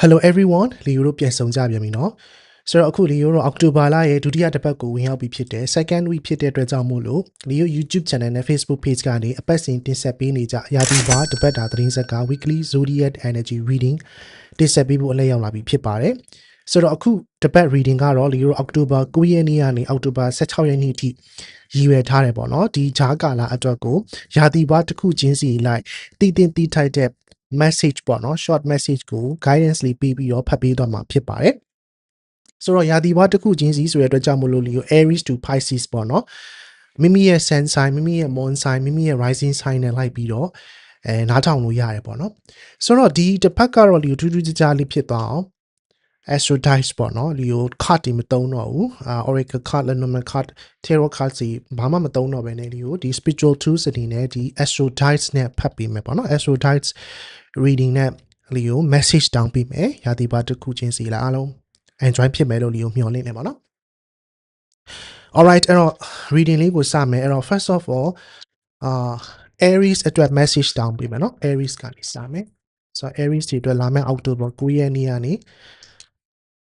Hello everyone လီယိုတို့ပြန်ဆောင်ကြပြန်ပြီเนาะဆိုတော့အခုလီယိုတို့အောက်တိုဘာလရဲ့ဒုတိယတစ်ပတ်ကိုဝင်ရောက်ပြီးဖြစ်တယ် second week ဖြစ်တဲ့အတွက်ကြောင့်မို့လို့လီယို YouTube channel နဲ့ Facebook page ကနေအပတ်စဉ်တင်ဆက်ပေးနေကြရာသီဘာတစ်ပတ်တာသတင်းစကား weekly zodiac energy reading တင်ဆက်ပေးဖို့အလဲရောက်လာပြီဖြစ်ပါတယ်ဆိုတော့အခုတစ်ပတ် reading ကတော့လီယိုအောက်တိုဘာ9ရက်နေ့ကနေအောက်တိုဘာ16ရက်နေ့အထိရည်ရွယ်ထားတယ်ပေါ့နော်ဒီဂျားကာလာအတွက်ကိုရာသီဘာတစ်ခုချင်းစီလိုက်တည်တင်တည်ထိုက်တဲ့ message ပေါ့နော် short message ကို guidance လေးပေးပြီးတော့ဖတ်ပေးတော့မှာဖြစ်ပါတယ်ဆိုတော့ရာသီဘဝတစ်ခုချင်းစီဆိုတဲ့အတွက်ကြောင့်မလို့လီကို Aries to Pisces ပေါ့နော်မိမိရဲ့ sun sign မိမိရဲ့ moon sign မိမိရဲ့ rising sign နဲ့လိုက်ပြီးတော့အဲနားထောင်လို့ရတယ်ပေါ့နော်ဆိုတော့ဒီတစ်ဖက်ကတော့လီကိုထူးထူးခြားခြားလေးဖြစ်သွားအောင် astro dice ပေါ့နော်လီကို card တွေမသုံးတော့ဘူးအာ oracle card lenormand card tarot card စီဘာမှမသုံးတော့ဘဲနဲ့လီကိုဒီ spiritual tools အနေနဲ့ဒီ astro dice နဲ့ဖတ်ပေးမယ်ပေါ့နော် astro dice reading နဲ့လီကို message တောင်းပေးမယ်ရာသီပါတစ်ခုချင်းစီလားအားလုံး enjoy ဖြစ်မယ်လို့လီကိုမျှော်လင့်နေပါနော် alright အဲ့တော့ reading လေးကိုစမယ်အဲ့တော့ first of all အာ Aries အတွက် message တောင်းပေးမယ်နော် Aries ကနေစမယ်ဆိုတော့ Aries တွေအတွက်လာမယ့် October 9ရက်နေ့ကနေ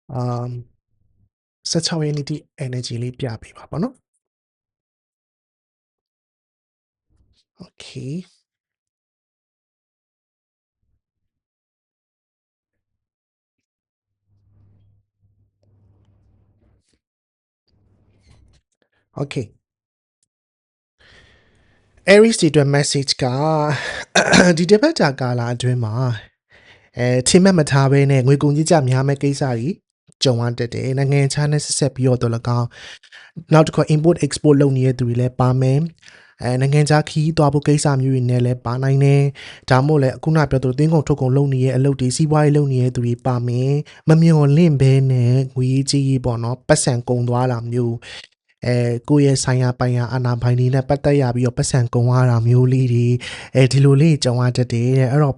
um 16ရက်နေ့ထိ energy လေးပြပေးပါပေါ့နော် okay okay Aries တွေအတွက် message ကဒီတစ်ပတ်တာကာလအတွင်းမှာအဲထိမက်မထားဘဲနဲ့ငွေကုန်ကြီးကြများမဲ့ကိစ္စတွေ ကြုံရတတ်တယ်နိုင်ငံခြားနဲ့ဆက်ဆက်ပြီးတော့လည်းကောင်းနောက်တစ်ခါ import export လုပ်နေတဲ့သူတွေလည်းပါမယ်အဲနိုင်ငံခြားခီးသွားဖို့ကိစ္စမျိုးတွေနဲ့လည်းပါနိုင်တယ်ဒါမှမဟုတ်လည်းအခုနပြောသလိုတင်းကုန်ထုတ်ကုန်လုပ်နေရဲ့အလုပ်တွေစီးပွားရေးလုပ်နေတဲ့သူတွေပါမယ်မမျော်လင့်ဘဲနဲ့ငွေကြီးကြီးပေါ့နော်ပတ်စံကုန်သွားတာမျိုးအဲကိုယ့်ရဲ့ဆိုင်ရာပိုင်ရာအာနာပိုင်တွေနဲ့ပတ်သက်ရပြီးတော့ပတ်စံကုန်ရတာမျိုးလေးတွေအဲဒီလိုလေးကြုံရတတ်တယ်တဲ့အဲ့တော့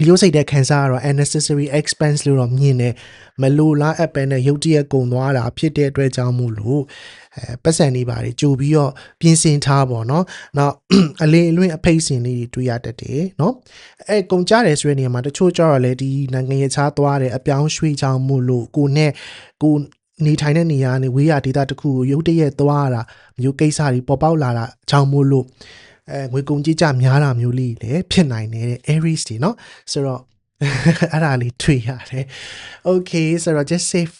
ဒီလိုစိတ်တဲ့ခံစားရတော့ unnecessary expense လို့တော့မြင်တယ်မလိုလားအပ်ပဲနဲ့ရုတ်တရက်ကုန်သွားတာဖြစ်တဲ့အတွက်ကြောင့်မို့လို့အဲပတ်စံနေပါတယ်ကြိုပြီးတော့ပြင်ဆင်ထားပေါ့နော်နောက်အလေးအလွင့်အဖိတ်စင်လေးတွေတွေ့ရတတ်တယ်နော်အဲကုန်ကြတယ်ဆိုတဲ့နေရာမှာတချို့ကြတော့လေဒီနိုင်ငံရေးချားသွားတယ်အပြောင်းရွှေ့ချောင်းမို့လို့ကိုနဲ့ကိုနေထိုင်တဲ့နေရာနဲ့ဝေးရဒေသတစ်ခုကိုရုတ်တရက်သွားရတာမျိုးကိစ္စတွေပေါ်ပေါက်လာတာချောင်းမို့လို့ အဲငွေကုန်ကြီးကြများတာမျိုးလေးလည်းဖြစ်နိုင်တယ်တဲ့ Aries တွေเนาะဆိုတော့ အဲ့ဒါလေးတွေ့ရတယ် okay ဆိုတော့ just save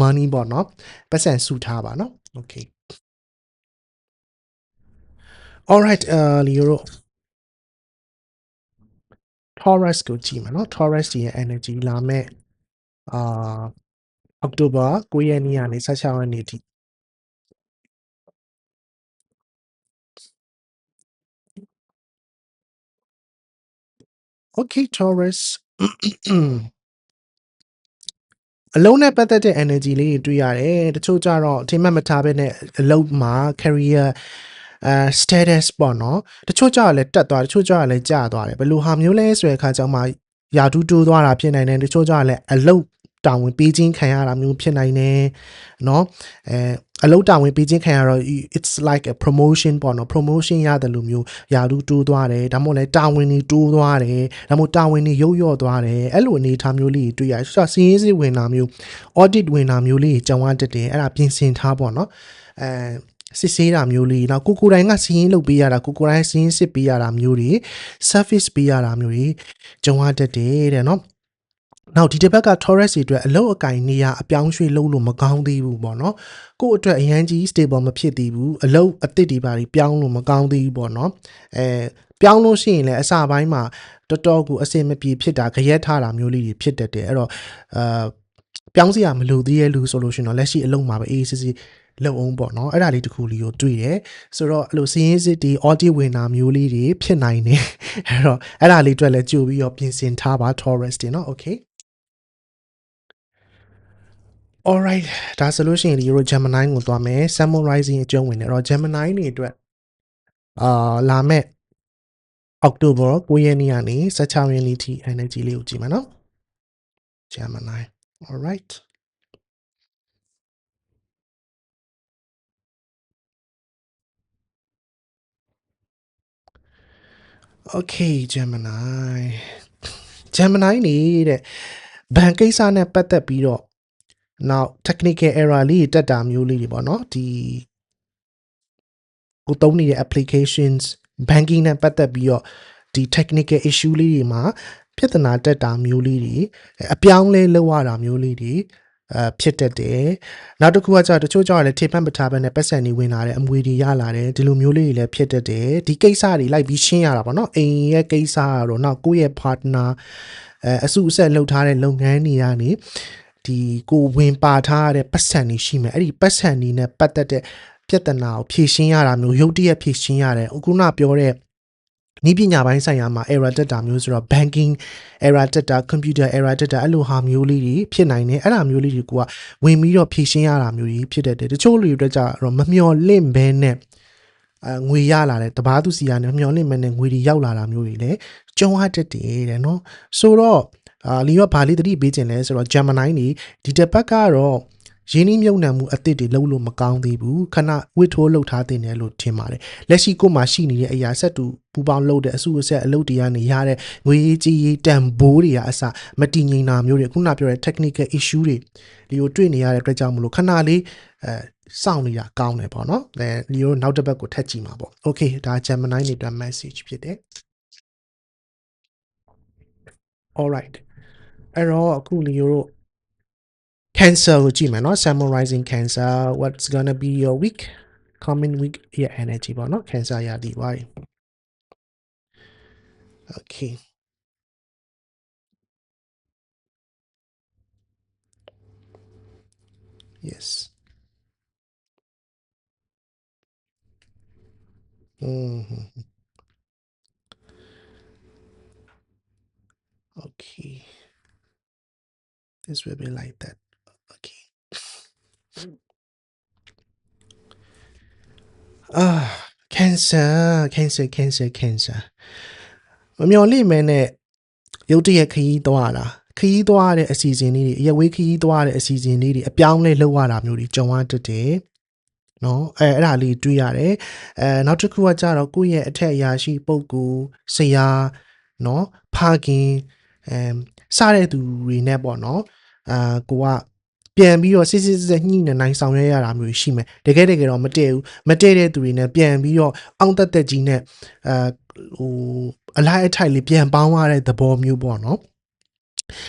money ပေါ့เนาะပတ်စံစုထားပါเนาะ okay alright အာလီယို Taurus ကိုကြည့်မှာเนาะ Taurus ရဲ့ energy လာမဲ့အာ October 9ရက်နေ့ကနေ16ရက်နေ့ထိ Okay Taurus အလုံးနဲ့ပတ်သက်တဲ့ energy လေးတွေတွေ့ရတယ်တချို့ကြတော့အထင်မှတ်မထားဘဲနဲ့အလုံးမှာ career အဲ status ပေါ့နော်တချို့ကြတော့လည်းတက်သွားတချို့ကြတော့လည်းကျသွားတယ်ဘယ်လိုဟာမျိုးလဲဆိုတဲ့အခါကျမှယာတူးတိုးသွားတာဖြစ်နိုင်တယ်တချို့ကြတော့လည်းအလုံးတာဝန်ပေးခြင်းခံရတာမျိုးဖြစ်နိုင်တယ်เนาะအဲ အလုပ်တာဝန်ပေးခြင်းခံရတော့ it's like a promotion ပေါ့နော် promotion ရတယ်လို့မျိုးယာတူတိုးသွားတယ်ဒါမှမဟုတ်လည်းတာဝန်တွေတိုးသွားတယ်ဒါမှမဟုတ်တာဝန်တွေရုပ်ရော့သွားတယ်အဲ့လိုအနေအထားမျိုးလေးတွေတွေ့ရတယ်ဆိုတော့စီးရင်စီးဝင်တာမျိုး audit ဝင်တာမျိုးလေးကြောင်ရတတ်တယ်အဲ့ဒါပြင်ဆင်ထားပေါ့နော်အဲစစ်ဆေးတာမျိုးလေးနောက်ကိုကိုတိုင်းကစီးရင်လုပ်ပေးရတာကိုကိုတိုင်းစီးရင်စစ်ပေးရတာမျိုးတွေ service ပေးရတာမျိုးတွေကြုံရတတ်တယ်တဲ့နော် နောက်ဒီတစ်ဘက်က Taurus တွေအတွက်အလုတ်အကင်နေရအပြောင်းရွှေ့လုပ်လို့မကောင်းသေးဘူးပေါ့နော်ကို့အတွက်အရန်ကြီး stable မဖြစ်သေးဘူးအလုတ်အသစ်တွေပါပြီးပြောင်းလို့မကောင်းသေးဘူးပေါ့နော်အဲပြောင်းလို့ရှိရင်လည်းအစပိုင်းမှာတော်တော်ကိုအဆင်မပြေဖြစ်တာကြရက်ထားတာမျိုးလေးတွေဖြစ်တတ်တယ်အဲ့တော့အာပြောင်းစရာမလိုသေးရဲ့လူဆိုလို့ရှိရင်တော့လက်ရှိအလုံးမှာပဲအေးစစ်စစ်လုံအောင်ပေါ့နော်အဲ့ဒါလေးတခုလေးကိုတွေ့တယ်ဆိုတော့အဲ့လိုစည်ရင်းစစ်ဒီ audit ဝင်တာမျိုးလေးတွေဖြစ်နိုင်တယ်အဲ့တော့အဲ့ဒါလေးအတွက်လည်းကြိုပြီးတော့ပြင်ဆင်ထားပါ Taurus တင်နော် okay alright ဒါဆိုလို့ရှိရင်ဒီ Euro Gemini ကိုသွားမယ် Sun Rising အကျုံးဝင်တယ်အဲ့တော့ Gemini နေအတွက်အာလာမဲ့ October 9ရက်နေ့ကနေ16ရက်နေ့ထိ energy လေးကိုကြည့်မယ်နော် Gemini alright okay Gemini Gemini နေတဲ့ဘန်ကိစ္စနဲ့ပတ်သက်ပြီးတော့ နောက် technical error လေးတွေတက်တာမျိုးလေးတွေပေါ့နော်ဒီကိုသုံးနေတဲ့ applications banking နဲ့ပတ်သက်ပြီးတော့ဒီ technical issue လေးတွေမှာပြဿနာတက်တာမျိုးလေးတွေအပြောင်းလဲလောက်ရတာမျိုးလေးတွေအဲဖြစ်တတ်တယ်နောက်တစ်ခုကကြာတချို့ကြောင့်လည်းထေဖန်ပထားဘဲနဲ့ပတ်စံနေဝင်လာတယ်အမွေတွေရလာတယ်ဒီလိုမျိုးလေးတွေလည်းဖြစ်တတ်တယ်ဒီကိစ္စတွေလိုက်ပြီးရှင်းရတာပေါ့နော်အိမ်ရဲ့ကိစ္စကတော့နောက်ကိုယ့်ရဲ့ partner အဲအစုအဆက်လုပ်ထားတဲ့လုပ်ငန်းတွေကနေ ဒီကိုဝင်ပါထားတဲ့ပတ်စံတွေရှိမယ်အဲ့ဒီပတ်စံတွေနဲ့ပတ်သက်တဲ့ပြဿနာကိုဖြေရှင်းရတာမျိုးရုပ်တရက်ဖြေရှင်းရတယ်အခုနပြောတဲ့နီးပညာပိုင်းဆိုင်ရာမှာ error တက်တာမျိုးဆိုတော့ banking error တက်တာ computer error တက်တာအဲ့လိုဟာမျိုးလေးတွေဖြစ်နိုင်တယ်အဲ့ဒါမျိုးလေးတွေကဝင်ပြီးတော့ဖြည့်ရှင်းရတာမျိုးကြီးဖြစ်တတ်တယ်တချို့လူတွေအတွက်ကြတော့မမျော်လင့်ဘဲနဲ့အဲငွေရလာတယ်တပားသူစီကနေမမျော်လင့်ဘဲနဲ့ငွေတွေရောက်လာတာမျိုးတွေလည်းကြုံရတတ်တယ်တဲ့နော်ဆိုတော့ အာလီရောဗာလေးတတိပေးခြင်းလဲဆိုတော့ Gemini နေဒီတစ်ပတ်ကတော့ရင်းနှီးမြုပ်နှံမှုအသစ်တွေလုပ်လို့မကောင်းသေးဘူးခဏဝစ်ထိုးလုပ်ထားတင်တယ်လို့ထင်ပါတယ်လက်ရှိကိုမှရှိနေတဲ့အရာဆက်တူပူပေါင်းလုပ်တဲ့အစုအဆက်အလုပ်တွေကနေရတဲ့ငွေကြီးရေးတန်ဘိုးတွေကအစမတည်ငြိမ်တာမျိုးတွေခုနပြောတဲ့ technical issue တွေဒီကိုတွေ့နေရတဲ့အတွက်ကြောင့်မလို့ခဏလေးအဲစောင့်နေတာကောင်းတယ်ပေါ့နော်အဲဒီကိုနောက်တစ်ပတ်ကိုထပ်ကြည့်မှာပေါ့ okay ဒါ Gemini နေအတွက် message ဖြစ်တယ် alright အဲ့တော့အခုလီယိုတို့ cancer ကိုကြည့်မယ်နော် summarizing cancer. What's gonna be your week? Coming week your energy ပေါ့နော် cancer ရာသီပါ okay ။ Yes. Mm-hmm. Okay. This will be like that okay အာ cancer cancer cancer cancer မမျော်လင့်မဲနဲ့ရုတ်တရက်ခရီးသွားတာခရီးသွားတဲ့အစီအစဉ်လေးတွေအရက်ဝေးခရီးသွားတဲ့အစီအစဉ်လေးတွေအပြောင်းလဲလုပ်ရတာမျိုးတွေကြုံရတတ်တယ်နော်အဲအဲ့ဒါလေးတွေ့ရတယ်အဲနောက်တစ်ခုကကြတော့ကိုယ့်ရဲ့အထက်အရာရှိပုံကူဆရာနော်ဖခင်အဲ စတဲ့သူတွေနဲ့ပေါ့နော်အာကိုကပြန်ပြီးတော့စစ်စစ်စစ်ညှိနှိုင်းနိုင်ဆောင်ရွက်ရတာမျိုးရှိမယ်တကယ်တကယ်တော့မတည့်ဘူးမတည့်တဲ့သူတွေနဲ့ပြန်ပြီးတော့အောင့်တက်တက်ကြီးနဲ့အာဟိုအလိုက်အထိုက်လေးပြန်ပေါင်းရတဲ့သဘောမျိုးပေါ့နော်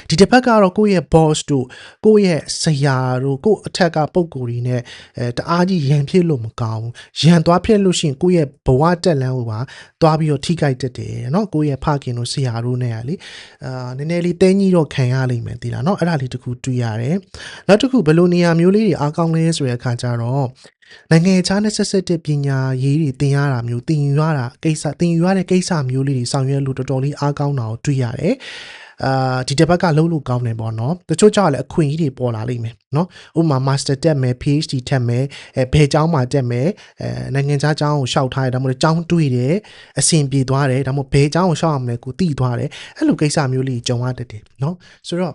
ဒီတစ်ဖက်ကတော့ကိုယ့်ရဲ့ boss တို့ကိုယ့်ရဲ့ဆရာတို့ကိုယ့်အထက်ကပုံကိုယ်တွေနဲ့အဲတအားကြီးရန်ဖြစ်လို့မကောင်းဘူးရန်သွားဖြစ်လို့ရှိရင်ကိုယ့်ရဲ့ဘဝတက်လန်းကိုပါသွားပြီးတော့ထိခိုက်တတ်တယ်เนาะကိုယ့်ရဲ့ဖခင်တို့ဆရာတို့နဲ့ကလေအာနည်းနည်းလေးတင်းကြီးတော့ခံရလိမ့်မယ်ဒီလားเนาะအဲ့ဒါလေးတခုတွေ့ရတယ်နောက်တစ်ခုဘယ်လိုနေရာမျိုးလေးတွေအားကောင်းလဲဆိုတဲ့အခါကျတော့နိုင်ငံခြားနဲ့ဆက်ဆက်တဲ့ပညာရေးတွေသင်ရတာမျိုးသင်ယူရတာကိစ္စသင်ယူရတဲ့ကိစ္စမျိုးလေးတွေဆောင်ရွက်လို့တော်တော်လေးအားကောင်းတာကိုတွေ့ရတယ် အာဒီတစ်ဘက်ကလုံးလို့ကောင်းတယ်ပေါ့နော်တချို့ကြောင့်လည်းအခွင့်အရေးတွေပေါ်လာလိမ့်မယ်နော်ဥပမာ master တက်မယ် PhD တက်မယ်အဲဘယ်ကျောင်းမှာတက်မယ်အဲနိုင်ငံခြားကျောင်းကိုရှောက်ထားရဒါမှမဟုတ်ကျောင်းတွေ့တယ်အဆင်ပြေသွားတယ်ဒါမှမဟုတ်ဘယ်ကျောင်းကိုရှောက်ရမလဲကိုသိသွားတယ်အဲ့လိုကိစ္စမျိုးလေးကြုံရတတ်တယ်နော်ဆိုတော့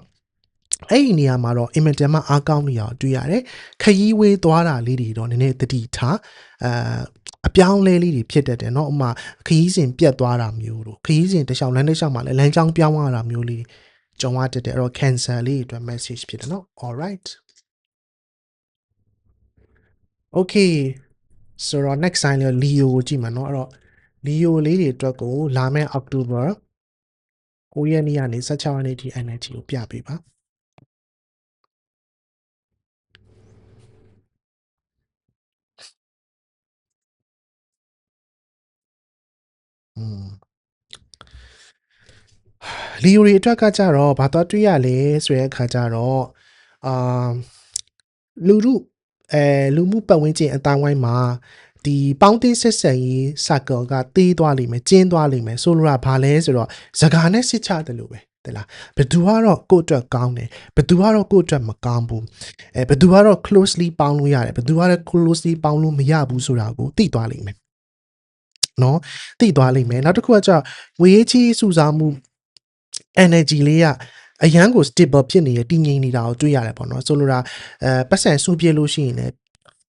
အဲ့ဒီနေရာမှာတော့အင်မတန်မှအားကောင်းနေအောင်တွေ့ရတယ်ခရီးဝေးသွားတာလေးတွေတော့နည်းနည်းတတိထားအာ အပြောင်းလဲလေးတွေဖြစ်တတ်တယ်เนาะဥမာခရီးစဉ်ပြတ်သွားတာမျိုးတို့ခရီးစဉ်တစ်လျှောက်လမ်းတစ်လျှောက်မှာလည်းလမ်းကြောင်းပြောင်းရတာမျိုးလေးကြုံရတတ်တယ်အဲ့တော့ cancer လေးတွေအတွက် message ဖြစ်တယ်เนาะ all right okay ဆိုတော့ next sign လေး Leo ကိုကြည့်မှာเนาะအဲ့တော့ Leo လေးတွေအတွက်ကိုလာမယ့် October 9ရက်နေ့ကနေ16ရက်နေ့ထိ energy ကိုပြပေးပါ လီယိုရီအတွက်ကကြတော့ဘာသွားတွေ့ရလဲဆိုတဲ့အခါကျတော့အာလူမှုအဲလူမှုပတ်ဝန်းကျင်အတိုင်းဝိုင်းမှာဒီပေါင်းတင်းဆက်ဆံရေး circle ကတေးသွားလိမ့်မယ်ကျင်းသွားလိမ့်မယ်ဆိုလိုတာဘာလဲဆိုတော့ဇကာနဲ့စစ်ချတယ်လို့ပဲတဲ့လားဘသူကတော့ကိုယ့်အတွက်ကောင်းတယ်ဘသူကတော့ကိုယ့်အတွက်မကောင်းဘူးအဲဘသူကတော့ closely ပေါင်းလို့ရတယ်ဘသူကတော့ closely ပေါင်းလို့မရဘူးဆိုတာကိုသိသွားလိမ့်မယ် နော်သိသွားလိမ့်မယ်နောက်တစ်ခုကကျငွေရေးချီးစုစားမှု energy လေးကအရန်ကို stable ဖြစ်နေရတည်ငြိမ်နေတာကိုတွေ့ရတယ်ပေါ့နော်ဆိုလိုတာအဲပတ်စံစူးပြလို့ရှိရင်လည်း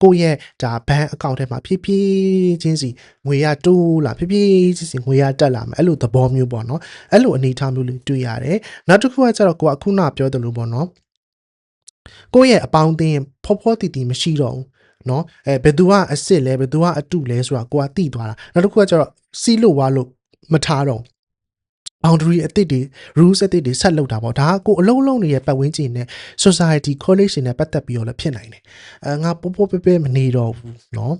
ကိုယ့်ရဲ့ဒါဘဏ်အကောင့်ထဲမှာဖြည်းဖြည်းချင်းစီငွေရတိုးလာဖြည်းဖြည်းချင်းစီငွေရတက်လာမယ်အဲ့လိုသဘောမျိုးပေါ့နော်အဲ့လိုအနေအထားမျိုးလေးတွေ့ရတယ်နောက်တစ်ခုကကျတော့ကိုကခုနပြောသလိုပေါ့နော်ကိုယ့်ရဲ့အပေါင်းအသင်းဖောဖောတီတီမရှိတော့ဘူး နော်အဲဘယ်သူကအစ်စ်လဲဘယ်သူကအတုလဲဆိုတာကိုကသိသွားတာနောက်တစ်ခုကကျတော့စီးလို့ဝါလို့မထားတော့ boundary အသစ်တွေ rules အသစ်တွေဆက်လုပ်တာပေါ့ဒါကကိုအလုံးလုံးနေတဲ့ပတ်ဝန်းကျင်နဲ့ society college နဲ့ပတ်သက်ပြီးတော့လည်းဖြစ်နိုင်တယ်အဲငါပို့ပို့ပဲပဲမနေတော့ဘူးเนาะ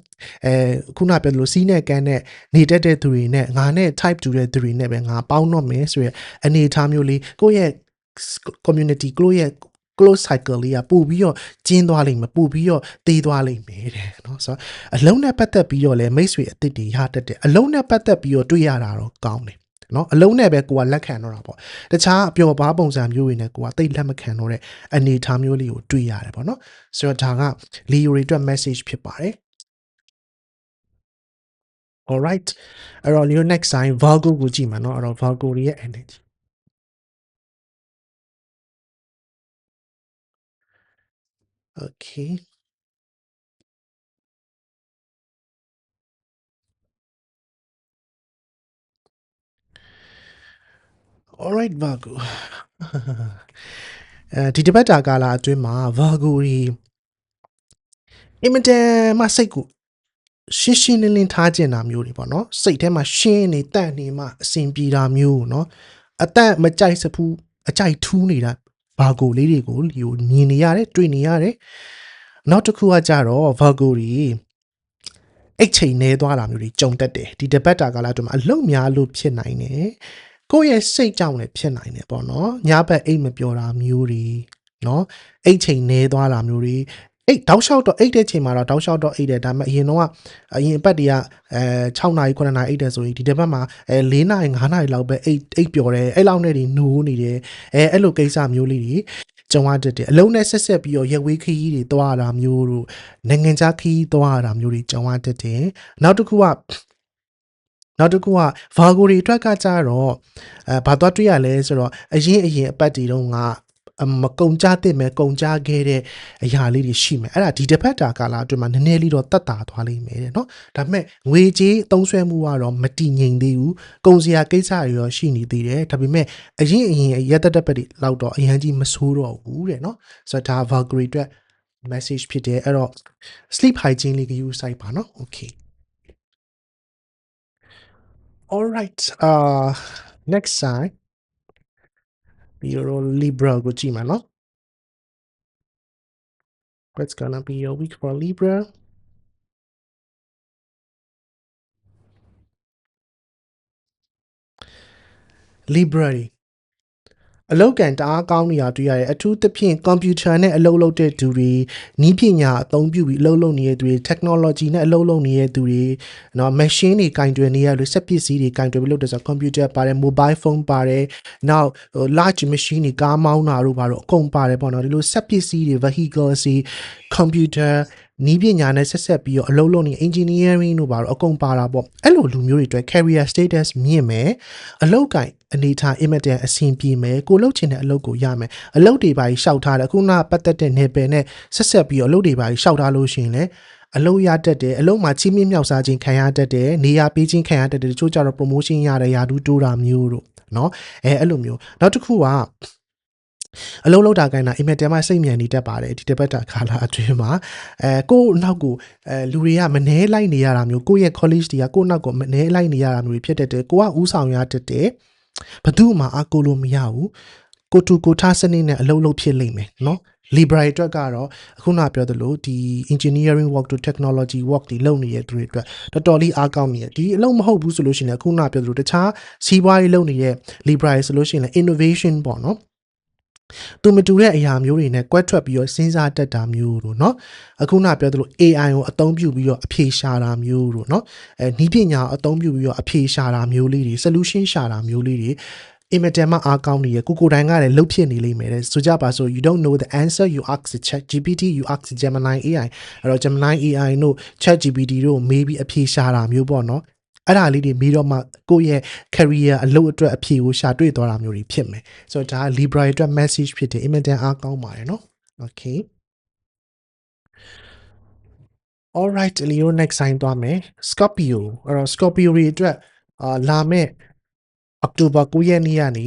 အဲခုနပြောလို့စီးနဲ့ကန်းနဲ့နေတတ်တဲ့သူတွေနဲ့ငါနဲ့ type တူတဲ့သူတွေနဲ့ပဲငါပေါင်းတော့မယ်ဆိုရယ်အနေအထားမျိုးလေးကိုယ့်ရဲ့ community ကိုယ့်ရဲ့ close cycle လေးကပို့ပြီးတော့ကျင်းသွားလိမ့်မယ်ပို့ပြီးတော့တေးသွားလိမ့်မယ်တဲ့เนาะဆိုတော့အလုံးနဲ့ပတ်သက်ပြီးတော့လည်းမိတ်ဆွေအသစ်တွေရတတ်တယ်အလုံးနဲ့ပတ်သက်ပြီးတော့တွေ့ရတာတော့ကောင်းတယ်နော်အလုံးနဲ့ပဲကိုကလက်ခံတော့တာပေါ့တခြားအပျော်ပါပုံစံမျိုးတွေနဲ့ကိုကတိတ်လက်မခံတော့တဲ့အနေအထားမျိုးလေးကိုတွေ့ရတယ်ပေါ့နော်ဆိုတော့ဒါက Leo တွေအတွက် message ဖြစ်ပါတယ် alright အဲ့တော့ Leo next time Virgo ကိုကြည့်မှာเนาะအဲ့တော့ Virgo တွေရဲ့ energy okay alright Virgo အဲဒီတစ်ပတ်တာကာလအတွင်းမှာ Virgo တွေအင်မတန်မှစိတ်ကိုရှင်းရှင်းလင်းလင်းထားကျင်တာမျိုးတွေပေါ့နော်စိတ်ထဲမှာရှင်းနေတန့်နေမှအစဉ်ပြေတာမျိုးเนาะအသက်မကြိုက်စဖူးအကြိုက်ထူးနေတာ ဘာကိုလေးတွေကိုလီကိုမြင်နေရတယ်တွေ့နေရတယ်နောက်တစ်ခုကကြတော့ Virgo တွေအိတ်ချိန်နေသွားတာမျိုးတွေကြုံတတ်တယ်ဒီတပတ်တာကာလအတွင်းမှာအလုံများလို့ဖြစ်နိုင်တယ်ကိုယ့်ရဲ့စိတ်ကြောင့်လည်းဖြစ်နိုင်တယ်ပေါ့နော်ညဘက်အိတ်မပြောတာမျိုးတွေနော်အိတ်ချိန်နေသွားတာမျိုးတွေ အိတ်တောက်လျှောက်တော့အိတ်တဲ့ချိန်မှာတော့တောက်လျှောက်တော့အိတ်တယ်ဒါပေမဲ့အရင်တော့ကအရင်အပတ်တည်းကအဲ6နာရီ9နာရီအိတ်တယ်ဆိုရင်ဒီတစ်ပတ်မှာအဲ4နာရီ5နာရီလောက်ပဲအိတ်အိတ်ပျော်တယ်အဲ့လောက်နဲ့ဒီနိုးနေတယ်အဲအဲ့လိုကိစ္စမျိုးလေးတွေကြုံရတတ်တယ်အလုံးနဲ့ဆက်ဆက်ပြီးတော့ရက်ဝေးခရီးတွေသွားတာမျိုးတို့နိုင်ငံခြားခရီးသွားတာမျိုးတွေကြုံရတတ်တယ်နောက်တစ်ခုကနောက်တစ်ခုကဗာဂိုတွေအတွက်ကကြတော့အဲဘာသွားတွေ့ရလဲဆိုတော့အရင်အရင်အပတ်တီတုန်းကအ မကုံကြတဲ့မဲ့ကုံကြခဲ့တဲ့အရာလေးတွေရှိမယ်အဲ့ဒါဒီတစ်ဖက်တာကာလအတွင်းမှာနည်းနည်းလေးတော့တတ်တာသွားလိမ့်မယ်တဲ့နော်ဒါပေမဲ့ငွေကြေးသုံးစွဲမှုကတော့မတည်ငြိမ်သေးဘူးကုံစရာကိစ္စတွေရောရှိနေသေးတယ်ဒါပေမဲ့အရင်အရင်ရက်သက်တက်ပတ်တွေလောက်တော့အရင်ကြီးမဆိုးတော့ဘူးတဲ့နော်ဆိုတော့ဒါ Valkyrie အတွက် message ဖြစ်တယ်အဲ့တော့ sleep hygiene လေးကယူဆိုင်ပါနော် okay all right uh next sign your Libra Gojima, no? That's gonna be your week for Libra. Library. အလောက်ကန်တအားကောင်းနေတာတွေ့ရတယ်အထူးသဖြင့်ကွန်ပျူတာနဲ့အလုပ်လုပ်တဲ့သူတွေနီးပညာအသုံးပြုပြီးအလုပ်လုပ်နေတဲ့သူတွေ technology နဲ့အလုပ်လုပ်နေတဲ့သူတွေနော် machine တွေကင်တွယ်နေရလို့စက်ပစ္စည်းတွေကင်တွယ်ပြီးလုပ်တယ်ဆိုတော့ကွန်ပျူတာပါတယ် mobile phone ပါတယ်နောက် large machine တွေကားမောင်းတာတို့ပါတော့အကုန်ပါတယ်ပေါ့နော်ဒီလိုစက်ပစ္စည်းတွေ vehicles တွေ computer နီးပညာနဲ့ဆက်ဆက်ပြီးတော့အလုပ်လုပ်နေ engineering တို့ဘာလို့အကုန်ပါတာပေါ့အဲ့လိုလူမျိုးတွေအတွက် career status မြင့်မယ်အလုပ်ကင်အနေထားအင်မတန်အဆင်ပြေမယ်ကိုလုပ်ချင်တဲ့အလုပ်ကိုရမယ်အလုပ်တွေပါရှောက်ထားတယ်အခုနပတ်သက်တဲ့နယ်ပယ်နဲ့ဆက်ဆက်ပြီးတော့အလုပ်တွေပါရှောက်ထားလို့ရှိရင်လည်းအလုပ်ရတတ်တယ်အလုပ်မှာချင်းမြင့်မြောက်စားခြင်းခံရတတ်တယ်နေရာပေးခြင်းခံရတတ်တယ်တချို့ကျတော့ promotion ရတဲ့ယာတူးတိုးတာမျိုးတို့เนาะအဲအဲ့လိုမျိုးနောက်တစ်ခုက အလုံးလောက်တာကိုင်းတာအိမ်မက်တဲမှာစိတ်မြန်နေတတ်ပါတယ်ဒီတပတ်တာခါလာအတွင်းမှာအဲကိုယ့်နောက်ကိုအဲလူတွေကမနှဲလိုက်နေရတာမျိုးကိုယ့်ရဲ့ college တွေကကိုယ့်နောက်ကိုမနှဲလိုက်နေရတာမျိုးဖြစ်တတ်တယ်ကိုကဥဆောင်ရတတ်တယ်ဘသူမှအကိုလို့မရဘူးကိုတူကိုထားစနစ်နဲ့အလုံးလုံးဖြစ်လိမ့်မယ်နော် Libra အတွက်ကတော့အခုနပြောသလိုဒီ engineering work to technology work တွေလုပ်နေတဲ့သူတွေအတွက်တော်တော်လေးအားကောင်းနေတယ်ဒီအလုပ်မဟုတ်ဘူးဆိုလို့ရှိရင်အခုနပြောသလိုတခြားစီးပွားရေးလုပ်နေတဲ့ Libra ဆိုလို့ရှိရင် innovation ပေါ့နော် သူမတူတဲ့အရာမျိုးတွေနဲ့ကွက်ထွက်ပြီးတော့စဉ်းစားတတ်တာမျိုးတို့เนาะအခုနပြောသလို AI ကိုအသုံးပြုပြီးတော့အဖြေရှာတာမျိုးတို့เนาะအဲနီးပညာအသုံးပြုပြီးတော့အဖြေရှာတာမျိုးလေးတွေ solution ရှာတာမျိုးလေးတွေအင်မတန်မှအားကောင်းနေရကိုကိုတိုင်းကလည်းလှုပ်ဖြစ်နေလိမ့်မယ်တဲ့ဆိုကြပါစို့ you don't know the answer you ask chat GPT you ask Gemini AI အဲ့တော့ Gemini AI တို့ chat GPT တို့ maybe အဖြေရှာတာမျိုးပေါ့နော် အဲ့ဒါလေးတွေပြီးတော့မှကိုယ့်ရဲ့ career အလုပ်အတွက်အဖြေကိုရှာတွေ့သွားတာမျိုးတွေဖြစ်မယ်ဆိုတော့ဒါ Libra အတွက် message ဖြစ်တယ်အင်မတန်အားကောင်းပါတယ်နော် okay all right Leo next sign သွားမယ် Scorpio အဲ့တော့ Scorpio တွေအတွက်အာလာမဲ့ October 9ရက်နေ့ကနေ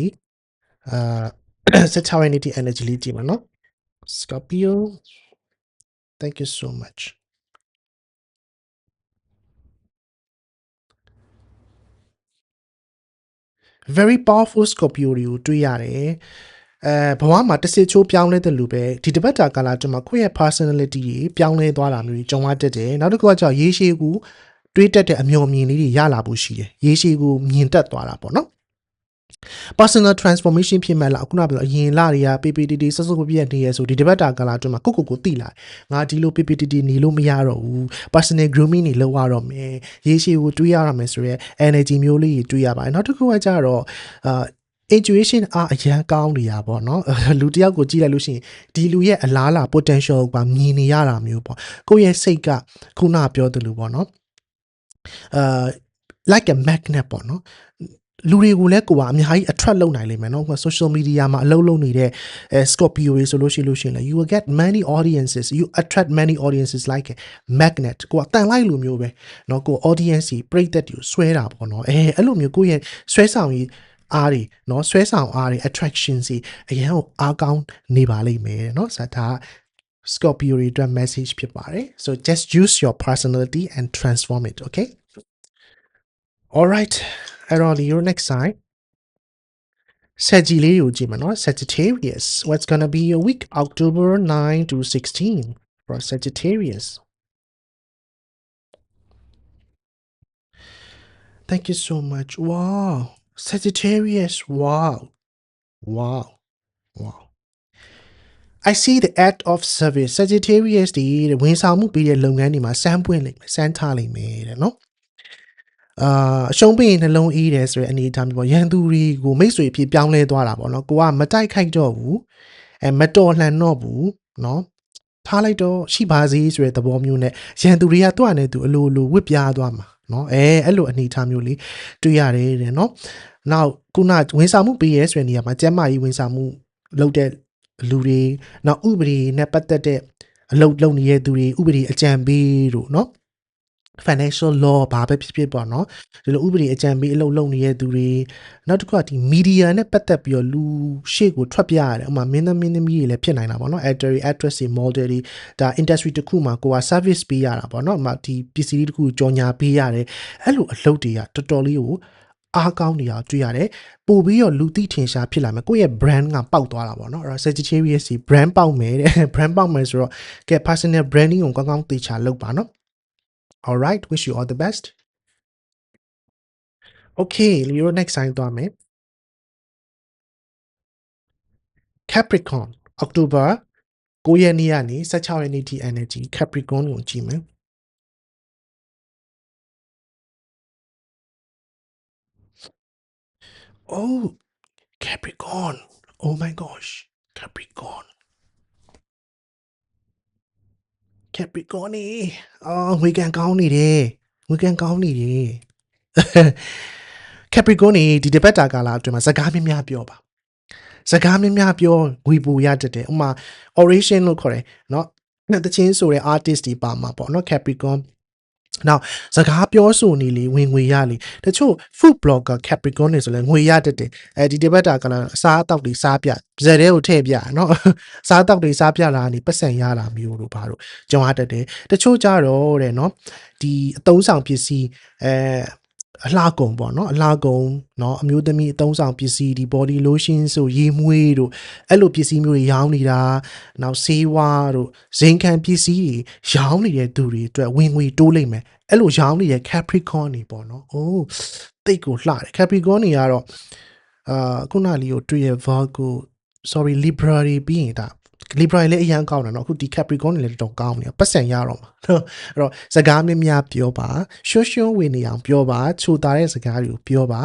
အာ16ရက်နေ့ထိ energy လေးကြည့်မှာနော် Scorpio thank you so much very powerful Scorpio တွေကိုတွေ့ရတယ်အဲဘဝမှာတစ်စစ်ချိုးပြောင်းလဲတဲ့လူပဲဒီတပတ်တာကာလအတွင်းမှာကိုယ့်ရဲ့ personality တွေပြောင်းလဲသွားတာမျိုးတွေကြုံရတတ်တယ်နောက်တစ်ခုကကြောင့်ရေရှည်ကိုတွေးတက်တဲ့အမျှော်မြင်လေးတွေရလာဖို့ရှိတယ်ရေရှည်ကိုမြင်တက်သွားတာပေါ့နော် personal transformation ဖြစ်မဲ့လားခုနကပြောအရင်လတွေက PPTT စစကိုပြည့်နေရဆိုဒီတပတ်တာကာလအတွင်းမှာကိုကိုကိုတိလာငါဒီလို PPTT နေလို့မရတော့ဘူး personal grooming နေလောက်ရတော့မယ်ရေရှည်ကိုတွေးရရမယ်ဆိုရဲ energy မျိုးလေးတွေတွေးရပါတယ်နောက်တစ်ခုကကြတော့အာ intuition အားအရန်ကောင်းနေတာပေါ့နော်လူတစ်ယောက်ကိုကြည့်လိုက်လို့ရှိရင်ဒီလူရဲ့အလားအလာ potential ကမြင်နေရတာမျိုးပေါ့ကိုယ့်ရဲ့စိတ်ကခုနပြောသလိုပေါ့နော်အာ like a magnet ပေါ့နော် လူတွေကိုလည်းကိုကအများကြီး attract လုပ်နိုင်လိမ့်မယ်နော် social media မှာအလုပ်လုပ်နေတဲ့အဲ Scorpio တွေဆိုလို့ရှိလို့ရှိရင်လည်း you will get many audiences you attract many audiences like a magnet ကိုကတန်လိုက်လိုမျိုးပဲเนาะကို audience ကြီးပြိသက်တွေကိုဆွဲတာပေါ့နော်အဲအဲ့လိုမျိုးကိုရဲ့ဆွဲဆောင်ကြီးအားတွေเนาะဆွဲဆောင်အားတွေ attraction စီအရင်ကအားကောင်းနေပါလိမ့်မယ်เนาะဆိုတော့ဒါ Scorpio တွေအတွက် message ဖြစ်ပါတယ် so just use your personality and transform it okay all right အဲ့တော့ဒီ your next sign ဆက်ကြီးလေးကိုကြည့်မယ်နော် Sagittarius what's going to be your week October 9 to 16 for Sagittarius Thank you so much wow Sagittarius wow wow wow I see the act of service Sagittarius ဒီတဲ့ဝန်ဆောင်မှုပေးတဲ့လုပ်ငန်းတွေမှာစမ်းပွင့်လိမ့်မယ်စမ်းထားလိမ့်မယ်တဲ့နော် အာအရှုံးပေးရင်နှလုံးအေးတယ်ဆိုတဲ့အနေအထားမျိုးပေါ့ရန်သူတွေကိုမိတ်ဆွေဖြစ်ပြောင်းလဲသွားတာပေါ့နော်ကိုကမတိုက်ခိုက်တော့ဘူးအဲမတော်လှန်တော့ဘူးနော်ထားလိုက်တော့ရှိပါစေဆိုတဲ့သဘောမျိုးနဲ့ရန်သူတွေကသူ့အနေနဲ့သူအလိုလိုဝစ်ပြားသွားမှာနော်အဲအဲ့လိုအနေအထားမျိုးလေးတွေ့ရတယ်တဲ့နော်နောက်ခုနဝန်ဆောင်မှုပေးရဲဆိုတဲ့နေရာမှာကျမ်းမာရေးဝန်ဆောင်မှုလုပ်တဲ့လူတွေနောက်ဥပဒေနဲ့ပတ်သက်တဲ့အလုပ်လုပ်နေတဲ့သူတွေဥပဒေအကြံပေးတို့နော် financial law ဘာပဲဖြစ်ဖြစ်ပေါ့နော်ဒီလိုဥပဒေအကြံပေးအလုပ်လုပ်နေတဲ့သူတွေနောက်တစ်ခုကဒီ media နဲ့ပတ်သက်ပြီးတော့လူရှေ့ကိုထွက်ပြရတယ်ဥပမာမင်းသမီးသမီးတွေလည်းဖြစ်နိုင်တာပေါ့နော် actor တွေ actress တွေ model တွေဒါ industry တစ်ခုမှာကိုက service ပေးရတာပေါ့နော်ဥပမာဒီပစ္စည်းလေးတစ်ခုကြော်ညာပေးရတယ်အဲ့လိုအလုပ်တွေကတော်တော်လေးကိုအားကောင်းနေတာတွေ့ရတယ်ပို့ပြီးတော့လူသိထင်ရှားဖြစ်လာမယ်ကိုယ့်ရဲ့ brand ကပေါက်သွားတာပေါ့နော်အဲ့တော့ Sagittarius စီ brand ပေါက်မယ်တဲ့ brand ပေါက်မယ်ဆိုတော့ကဲ personal branding ကိုကောင်းကောင်းသေချာလုပ်ပါနော် All right, wish you all the best. Okay, Leo next sign သွားမယ် Capricorn October 9ရက်နေ့ကနေ16ရက်နေ့ထိ energy Capricorn ကိုကြည့်မယ် Oh, Capricorn. Oh my gosh. Capricorn. Capricorn นี่အော်ငွေကန်ကောင်းနေတယ်ငွေကန်ကောင်းနေတယ် Capricorn นี่ဒီတပတ်တာကာလအတွင်းမှာစကားများများပြောပါစကားများများပြောငွေပူရတတ်တယ်ဥပမာ oration လို့ခေါ်တယ်เนาะတချင်းဆိုတဲ့ artist တွေပါမှာပေါ့เนาะ Capricorn နောက်စကားပြောဆိုနေလေဝင်ငွေရလေတချို့ food blogger Capricorn တွေဆိုလဲငွေရတတ်တယ်အဲဒီတပတ်တာကလည်းအစားအသောက်တွေစားပြဇက်တဲကိုထည့်ပြเนาะ စားအသောက်တွေစားပြလာနေပတ်စံရတာမျိုးတို့ဘာလို့ကြုံရတတ်တယ်တချို့ကြတော့တဲ့เนาะဒီအသုံးဆောင်ပစ္စည်းအဲ အလှကုန်ပေါ့နော်အလှကုန်เนาะအမျိုးသမီးအသုံးဆောင်ပစ္စည်းဒီ body lotion ဆိုရေမွေးတို့အဲ့လိုပစ္စည်းမျိုးတွေရောင်းနေတာနောက်ဆေးဝါးတို့ဇိမ်ခံပစ္စည်းတွေရောင်းနေတဲ့သူတွေအတွက်ဝင်ငွေတိုးလိမ့်မယ်အဲ့လိုရောင်းနေတဲ့ Capricorn တွေပေါ့နော်အိုးတိတ်ကိုလှတယ် Capricorn တွေကတော့အာခုနလေးကိုတွေ့ရ Virgo sorry Libra တွေပြီးရင်ဒါ Libra တွေလည်းအရန်ကောင်းတယ်เนาะအခုဒီ Capricorn တွေလည်းတော်တော်ကောင်းနေပတ်စံရတော့မှာနော်အဲ့တော့စကားများများပြောပါရှွှွှွှဝင်နေအောင်ပြောပါချိုတာတဲ့စကားတွေကိုပြောပါ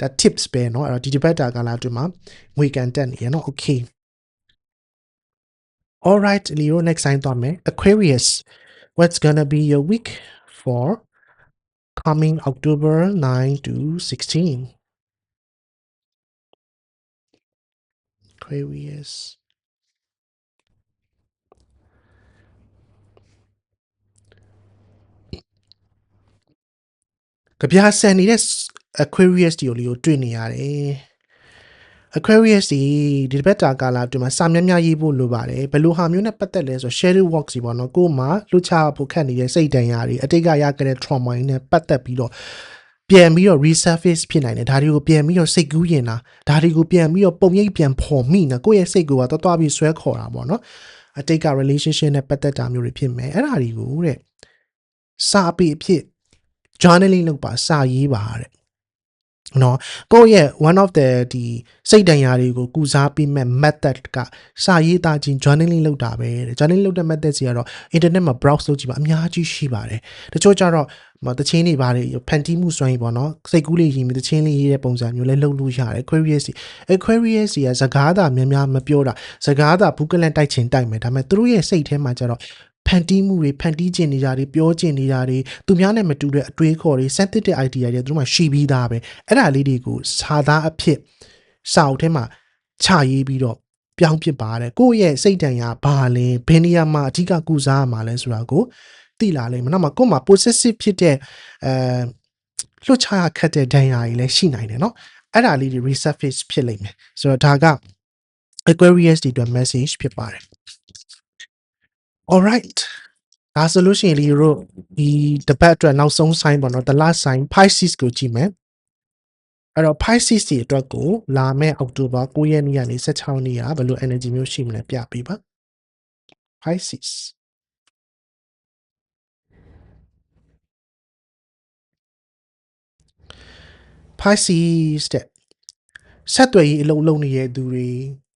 ဒါ tips ပဲเนาะအဲ့တော့ဒီတစ်ပတ်တာကလာအတွင်းမှာငွေကန်တက်နေရเนาะ okay all right Leo next sign သွားမယ် Aquarius what's gonna be your week for coming October 9 to 16 Aquarius ကြပြာဆန်နေတဲ့ Aquarius တီကိုလေးကိုတွေ့နေရတယ် Aquarius ဒီဒီတစ်ပတ်တာကာလအတွင်းမှာစာများများရေးဖို့လိုပါတယ်ဘယ်လိုဟာမျိုးနဲ့ပတ်သက်လဲဆို shadow work စီပေါ့နော်ကိုယ်မှာလှုပ်ချဖို့ခက်နေတဲ့စိတ်တန်ရာတွေအတိတ်ကရခဲ့တဲ့ trauma တွေနဲ့ပတ်သက်ပြီးတော့ပြန်ပြီးတော့ resurface ဖြစ်နိုင်တယ်ဒါတွေကိုပြန်ပြီးတော့စိတ်ကူးရင်တာဒါတွေကိုပြန်ပြီးတော့ပုံရိပ်ပြန်ဖော်မိနေကိုယ့်ရဲ့စိတ်ကိုကတော့တွားပြီးဆွဲခေါ်တာပေါ့နော်အတိတ်က relationship နဲ့ပတ်သက်တာမျိုးတွေဖြစ်မယ်အဲ့ဒါတွေကိုတဲ့စာပေအဖြစ် journaling လုပ်ပါစာရေးပါတဲ့နော်ကိုယ့်ရဲ့ one of the ဒီစိတ်တန်ရာတွေကိုကုစားပြီးမဲ့ method ကစာရေးသားခြင်း journaling လုပ်တာပဲတဲ့ journaling လုပ်တဲ့ method စီကတော့ internet မှာ browse လုပ်ကြည့်ပါအများကြီးရှိပါတယ်တချို့ကျတော့မတချင်းတွေပါတယ်ဖန်တီးမှုစွမ်းရည်ပေါ့နော်စိတ်ကူးလေးရေးပြီးတချင်းလေးရေးတဲ့ပုံစံမျိုးလဲလုပ်လို့ရတယ် Aquarius စီ Aquarius စီကစကားသာများများမပြောတာစကားသာဘူးကလန်တိုက်ချင်တိုက်မယ်ဒါပေမဲ့သူတို့ရဲ့စိတ်ထဲမှာကျတော့ ဖန်တီးမှုတွေဖန်တီးကျင်နေကြတွေပြောကျင်နေကြတွေသူများနဲ့မတူတဲ့အတွေးခေါ်တွေ sensitive idea တွေသူတို့မှရှိပြီးသားပဲအဲ့ဒါလေးတွေကိုစာသားအဖြစ်စာအုပ်ထဲမှာခြာရေးပြီးတော့ပြောင်းပြစ်ပါတယ်ကိုယ့်ရဲ့စိတ်တန်ရာဘာလဲဘယ်နေရာမှာအဓိကကုစားရမှာလဲဆိုတာကိုသိလာလိမ့်မယ်။နောက်မှာကိုယ့်မှာ possessive ဖြစ်တဲ့အဲလွှတ်ချရခက်တဲ့ဒဏ်ရာတွေလည်းရှိနိုင်တယ်နော်။အဲ့ဒါလေးတွေ resurface ဖြစ်လိမ့်မယ်။ဆိုတော့ဒါက Aquarius တွေအတွက် message ဖြစ်ပါတယ်။ Alright ဒါဆိုလို့ရှိရင်လီတို့ဒီတပတ်အတွက်နောက်ဆုံး sign ပေါ့နော် the last sign Pisces ကိုကြည့်မယ်အဲ့တော့ Pisces တွေအတွက်ကိုလာမယ့်အောက်တိုဘာ9ရက်နေ့ကနေ16ရက်နေ့ကဘယ်လို energy မျိုးရှိမလဲပြပေးပါ Pisces Pisces တဲ့ဆက်သွယ်ရေးအလုပ်လုပ်နေတဲ့သူတွေ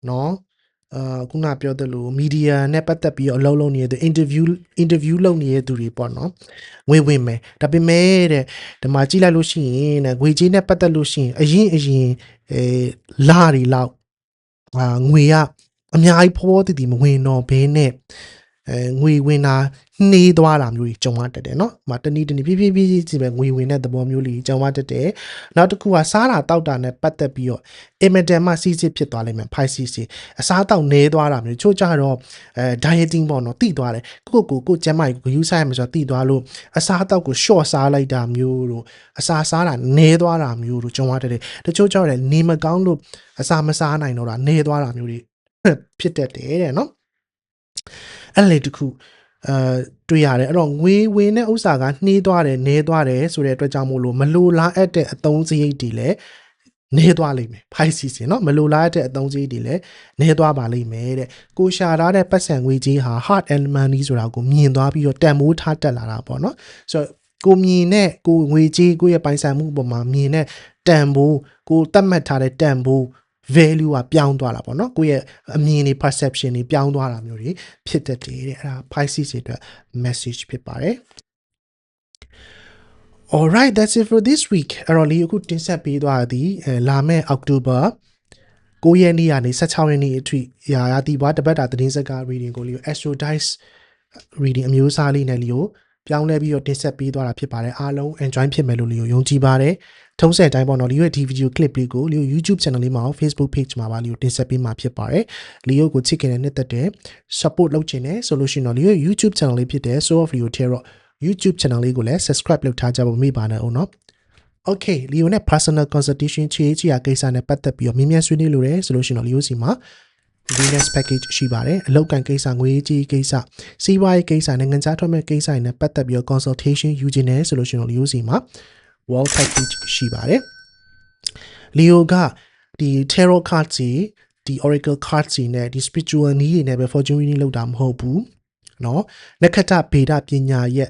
เนาะ အာခုနပြောသလိုမီဒီယာနဲ့ပတ်သက်ပြီးတော့အလုပ်လုပ်နေတဲ့ interview interview လုပ်နေတဲ့သူတွေပေါ့နော်ငွေဝင်မယ်ဒါပေမဲ့တဲ့ဒီမှာကြည့်လိုက်လို့ရှိရင်တဲ့ငွေကြေးနဲ့ပတ်သက်လို့ရှိရင်အရင်အရင်အဲလာတွေလောက်အာငွေကအများကြီးဖောဖောတည်တည်မဝင်တော့ဘဲနဲ့ အဲငွေဝင်တာနှေးသွားတာမျိုးကြီးကြုံရတတ်တယ်เนาะ။မတနည်းတနည်းဖြည်းဖြည်းဖြည်းချင်းပဲငွေဝင်တဲ့သဘောမျိုးလေးကြုံရတတ်တယ်။နောက်တစ်ခုကစားတာတောက်တာနဲ့ပတ်သက်ပြီးတော့အင်မတန်မှစီးစစ်ဖြစ်သွားလိမ့်မယ်ဖိုက်စီစီအစားတောက်နေသွားတာမျိုးချို့ကြတော့အဲ dieting ပေါ့နော်တိသွားတယ်ကိုကိုကိုကျမ်းမာကိုယူဆိုင်ရမှာဆိုတော့တိသွားလို့အစားတောက်ကို short စားလိုက်တာမျိုးတို့အစာစားတာနေသွားတာမျိုးတို့ကြုံရတတ်တယ်တချို့ကြတော့လည်းနေမကောင်းလို့အစာမစားနိုင်တော့တာနေသွားတာမျိုးတွေဖြစ်တတ်တယ်တဲ့နော် အဲ့လေတခုအဲတွေ့ရတယ်အဲ့တော့ငွေဝင်တဲ့ဥစ္စာကနှေးသွားတယ်နေသွားတယ်ဆိုတဲ့အတွက်ကြောင့်မို့လို့မလိုလားအပ်တဲ့အသုံးစရိတ်တွေလည်းနေသွားလိမ့်မယ်ဖိုက်စီစင်เนาะမလိုလားတဲ့အသုံးစရိတ်တွေလည်းနေသွားပါလိမ့်မယ်တဲ့ကိုရှာထားတဲ့ပတ်စံငွေကြီးဟာ hard and money ဆိုတာကိုမြင်သွားပြီးတော့တန်မိုးထားတက်လာတာပေါ့เนาะဆိုတော့ကိုမြင်တဲ့ကိုငွေကြီးကိုရဲ့ပိုင်ဆိုင်မှုပုံမှာမြင်တဲ့တန်ဖိုးကိုတတ်မှတ်ထားတဲ့တန်ဖိုး value ကပြောင်းသွားတာပေါ့နော်ကိုယ့်ရဲ့အမြင်တွေ perception တွေပြောင်းသွားတာမျိုးတွေဖြစ်တတ်တယ်တဲ့အဲ့ဒါ Pisces တွေအတွက် message ဖြစ်ပါတယ် Alright that's it for this week အဲ့တော့လေးအခုတင်ဆက်ပေးသွားသည်အဲလာမယ့် October 9ရက်နေ့ကနေ16ရက်နေ့အထိရာရာတီပွားတပတ်တာသတင်းစကား reading ကိုလေးကို Astro Dice reading အမျိုးအစားလေးနဲ့လေးကို ပြောင်းလဲပြီးတော့တင်ဆက်ပေးသွားတာဖြစ်ပါတယ်အားလုံး enjoy ဖြစ်မယ်လို့လေးကိုယုံကြည်ပါတယ်ထုံးစံတိုင်းပေါ့နော်လီယိုရဲ့ဒီဗီဒီယို clip လေးကိုလီယို YouTube channel လေးမှာရော Facebook page မှာပါလီယိုတင်ဆက်ပေးမှာဖြစ်ပါတယ်လီယိုကိုချစ်ခင်တဲ့နှစ်သက်တဲ့ support လုပ်ချင်တယ်ဆိုလို့ရှိရင်တော့လီယို YouTube channel လေးဖြစ်တဲ့ Soul of Rio Terror YouTube channel လေးကိုလည်း subscribe လုပ်ထားကြဖို့မိပါနဲ့အောင်နော် Okay လီယိုနဲ့ personal consultation ချေချီယာကိစ္စနဲ့ပတ်သက်ပြီးတော့မြင်းမြတ်ဆွေးနွေးလို့ရတယ်ဆိုလို့ရှိရင်တော့လီယိုစီမှာ Venus package ရှိပါတယ်အလောက်ကန်ကိစ္စငွေကြီးကိစ္စစီးပွားရေးကိစ္စနိုင်ငံခြားထွက်မဲ့ကိစ္စတွေနဲ့ပတ်သက်ပြီးတော့ consultation ယူခြင်းနဲ့ဆိုလို့ရှိရင်တော့လီယိုစီမှာ wall package ရှိပါတယ်။ Leo ကဒီ tarot cards စီဒီ oracle cards စီနဲ့ဒီ spiritual နည်းတွေနဲ့ပဲ fortune reading လုပ်တာမဟုတ်ဘူးเนาะနက္ခတ္တဗေဒပညာရဲ့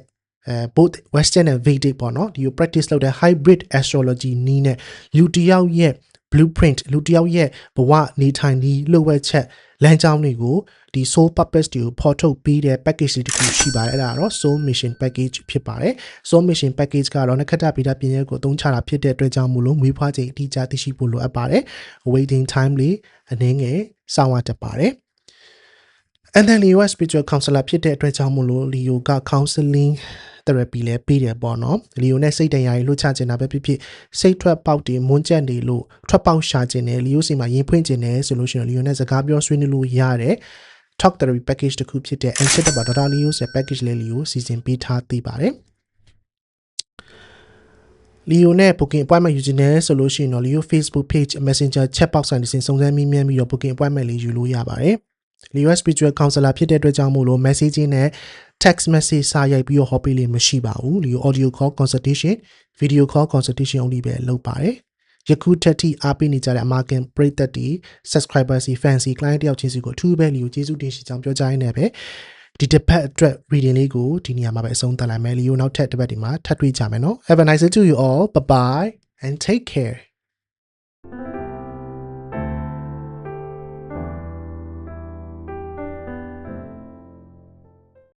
အဲ both western and vedic ပေါ့เนาะဒီကို practice လုပ်တဲ့ hybrid astrology နည်းနဲ့လူတစ်ယောက်ရဲ့ blueprint လူတစ်ယောက်ရဲ့ဘဝနေထိုင်ပြီးလှုပ်ဝက်ချက်လမ်းကြောင်းတွေကိုဒီ soul purpose တွေကိုဖော်ထုတ်ပေးတဲ့ package လေးတစ်ခုရှိပါတယ်အဲ့ဒါကတော့ soul mission package ဖြစ်ပါတယ် soul mission package ကတော့နက္ခတ္တဗေဒပညာကိုအသုံးချတာဖြစ်တဲ့အတွက်ကြောင့်မို့လို့မွေးဖွားချိန်အတိအကျသိရှိဖို့လိုအပ်ပါတယ် waiting time လေးအနည်းငယ်စောင့်ရတတ်ပါတယ် and then Leo spiritual counselor ဖြစ်တဲ့အတွက်ကြောင့်မို့လို့ Leo က counseling therapy လည်းပေးတယ်ပေါ့နော်လီယိုနဲ့စိတ်တရားကြီးလှုပ်ချခြင်းတာပဲဖြစ်ဖြစ်စိတ်ထွက်ပေါက်တွေမွန်းကျက်နေလို့ထွက်ပေါက်ရှာခြင်းနဲ့လီယိုစီမှာရင်ဖွင့်ခြင်းနဲ့ဆိုလို့ရှိရင်လီယိုနဲ့စကားပြောဆွေးနွေးလို့ရတယ် talk therapy package တစ်ခုဖြစ်တဲ့ Ancient about Data Leo ရဲ့ package လေးလီယိုစီစဉ်ပေးထားသိပါတယ် Leo နဲ့ booking appointment ယူခြင်းနဲ့ဆိုလို့ရှိရင်တော့ Leo Facebook page Messenger chat box ကနေစဉ်စုံစမ်းမြင်းမြန်းပြီးတော့ booking appointment လေးယူလို့ရပါတယ်။ Leo spiritual counselor ဖြစ်တဲ့အတွက်ကြောင့်မို့လို့ messaging နဲ့ text message စာရိုက်ပြီးတော့ဟောပေးလို့မရှိပါဘူး။ Leo audio call consultation video call consultation only ပဲလုပ်ပါတယ်။ယခုထက်ထိအားပေးနေကြတဲ့အမာကန်ပရိသတ်တွေ subscriber စီ fan စီ client တယောက်ချင်းစီကိုအထူးပဲ Leo ကျေးဇူးတင်ရှိကြောင်းပြောကြားရင်းနဲ့ပဲဒီတစ်ပတ်အတွက် reading လေးကိုဒီနေရာမှာပဲအဆုံးသတ်လိုက်မယ် Leo နောက်ထပ်တစ်ပတ်ဒီမှာထပ်တွေ့ကြမယ်နော် Have a nice day to you all bye bye and take care